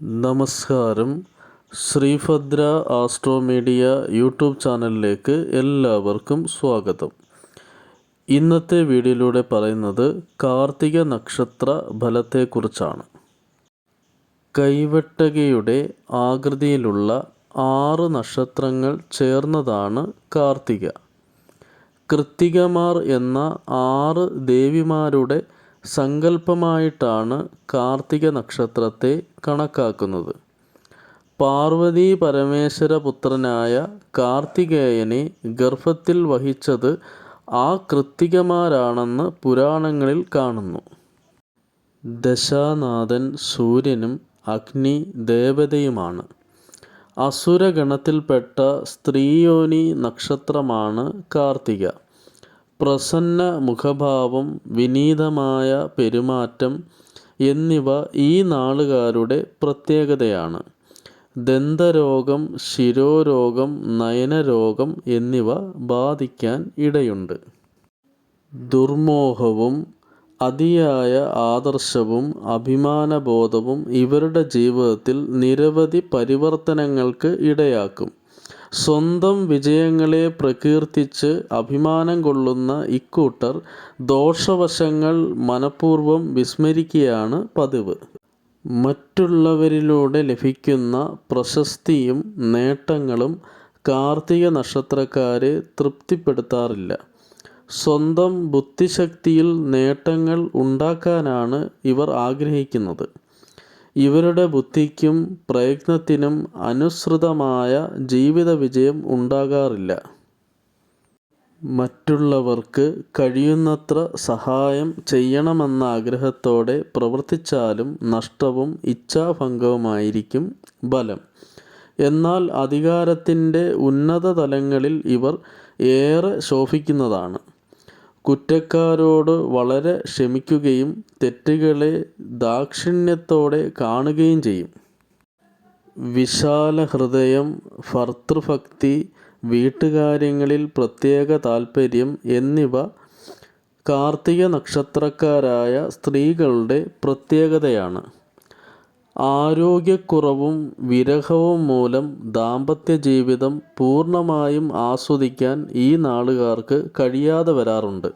നമസ്കാരം. Sreebhadra astro media YouTube ചാനലിലേക്ക് എല്ലാവർക്കും സ്വാഗതം. ഇന്നത്തെ വീഡിയോയിലൂടെ പറയുന്നത് കാർത്തിക നക്ഷത്ര ഫലത്തെക്കുറിച്ചാണ്. കൈവെട്ടകയുടെ ആകൃതിയിലുള്ള ആറ് നക്ഷത്രങ്ങൾ ചേർന്നതാണ് കാർത്തിക. കൃത്തികമാർ എന്ന ആറ് ദേവിമാരുടെ സങ്കല്പമായിട്ടാണ് കാർത്തിക നക്ഷത്രത്തെ കണക്കാക്കുന്നത്. പാർവതി പരമേശ്വര പുത്രനായ കാർത്തികേയനെ ഗർഭത്തിൽ വഹിച്ചത് ആ കൃത്തികമാരാണെന്ന് പുരാണങ്ങളിൽ കാണുന്നു. ദശാനാഥൻ സൂര്യനും അഗ്നി ദേവതയുമാണ്. അസുരഗണത്തിൽപ്പെട്ട സ്ത്രീയോനി നക്ഷത്രമാണ് കാർത്തിക. പ്രസന്ന മുഖഭാവം വിനീതമായ പെരുമാറ്റം എന്നിവ ഈ നാളുകാരുടെ പ്രത്യേകതയാണ്. ദന്തരോഗം ശിരോരോഗം നയനരോഗം എന്നിവ ബാധിക്കാൻ ഇടയുണ്ട്. ദുർമോഹവും അതിയായ ആദർശവും അഭിമാനബോധവും ഇവരുടെ ജീവിതത്തിൽ നിരവധി പരിവർത്തനങ്ങൾക്ക് ഇടയാക്കും. സ്വന്തം വിജയങ്ങളെ പ്രകീർത്തിച്ച് അഭിമാനം കൊള്ളുന്ന ഇക്കൂട്ടർ ദോഷവശങ്ങൾ മനഃപൂർവം വിസ്മരിക്കുകയാണ് പതിവ്. മറ്റുള്ളവരിലൂടെ ലഭിക്കുന്ന പ്രശസ്തിയും നേട്ടങ്ങളും കാർത്തിക നക്ഷത്രക്കാരെ തൃപ്തിപ്പെടുത്താറില്ല. സ്വന്തം ബുദ്ധിശക്തിയിൽ നേട്ടങ്ങൾ ഉണ്ടാക്കാനാണ് ഇവർ ആഗ്രഹിക്കുന്നത്. ഇവരുടെ ബുദ്ധിക്കും പ്രയത്നത്തിനും അനുസൃതമായ ജീവിത വിജയം ഉണ്ടാകാറില്ല. മറ്റുള്ളവർക്ക് കഴിയുന്നത്ര സഹായം ചെയ്യണമെന്ന ആഗ്രഹത്തോടെ പ്രവർത്തിച്ചാലും നഷ്ടവും ഇച്ഛാഭംഗവുമായിരിക്കും ബലം എന്നാൽ അധികാരത്തിന്റെ ഉന്നത തലങ്ങളിൽ ഇവർ ഏറെ ശോഭിക്കുന്നതാണ്. കുറ്റക്കാരോട് വളരെ ക്ഷമിക്കുകയും തെറ്റുകളെ ദാക്ഷിണ്യത്തോടെ കാണുകയും ചെയ്യും. വിശാല ഹൃദയം ഭർത്തൃഭക്തി വീട്ടുകാര്യങ്ങളിൽ പ്രത്യേക താൽപ്പര്യം എന്നിവ കാർത്തിക നക്ഷത്രക്കാരായ സ്ത്രീകളുടെ പ്രത്യേകതയാണ്. ആരോഗ്യക്കുറവും വിരഹവും മൂലം ദാമ്പത്യ ജീവിതം പൂർണമായും ആസ്വദിക്കാൻ ഈ നാളുകാർക്ക് കഴിയാതെ വരാറുണ്ട്.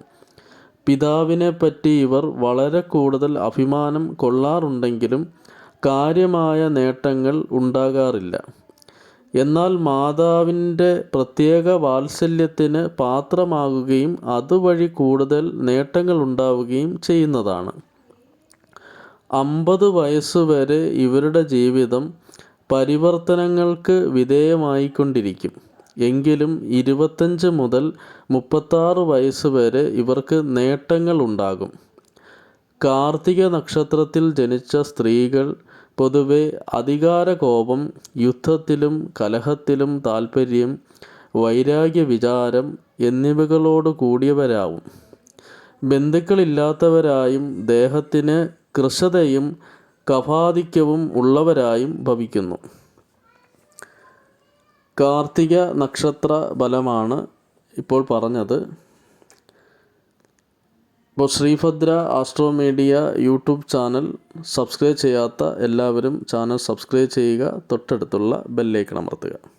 പിതാവിനെ പറ്റി ഇവർ വളരെ കൂടുതൽ അഭിമാനം കൊള്ളാറുണ്ടെങ്കിലും കാര്യമായ നേട്ടങ്ങൾ ഉണ്ടാകാറില്ല. എന്നാൽ മാതാവിന്റെ പ്രത്യേക വാത്സല്യത്തിന് പാത്രമാകുകയും അതുവഴി കൂടുതൽ നേട്ടങ്ങൾ ഉണ്ടാവുകയും ചെയ്യുന്നതാണ്. അമ്പത് വയസ്സ് വരെ ഇവരുടെ ജീവിതം പരിവർത്തനങ്ങൾക്ക് വിധേയമായിക്കൊണ്ടിരിക്കും. എങ്കിലും ഇരുപത്തഞ്ച് മുതൽ മുപ്പത്താറ് വയസ്സ് വരെ ഇവർക്ക് നേട്ടങ്ങൾ ഉണ്ടാകും കാർത്തിക നക്ഷത്രത്തിൽ ജനിച്ച സ്ത്രീകൾ പൊതുവെ അധികാരകോപം യുദ്ധത്തിലും കലഹത്തിലും താൽപ്പര്യം വൈരാഗ്യ വിചാരം എന്നിവകളോട് കൂടിയവരാവും. ബന്ധുക്കളില്ലാത്തവരായും ദേഹത്തിന് കൃശതയും കഫാധിക്യവും ഉള്ളവരായും ഭവിക്കുന്നു. കാർത്തിക നക്ഷത്ര ബലമാണ് ഇപ്പോൾ പറഞ്ഞത്. ഇപ്പോൾ Sreebhadra astro media YouTube channel subscribe ചെയ്യാത്ത എല്ലാവരും ചാനൽ സബ്സ്ക്രൈബ് ചെയ്യുക തൊട്ടടുത്തുള്ള ബെല്ലേക്കൺ അമർത്തുക.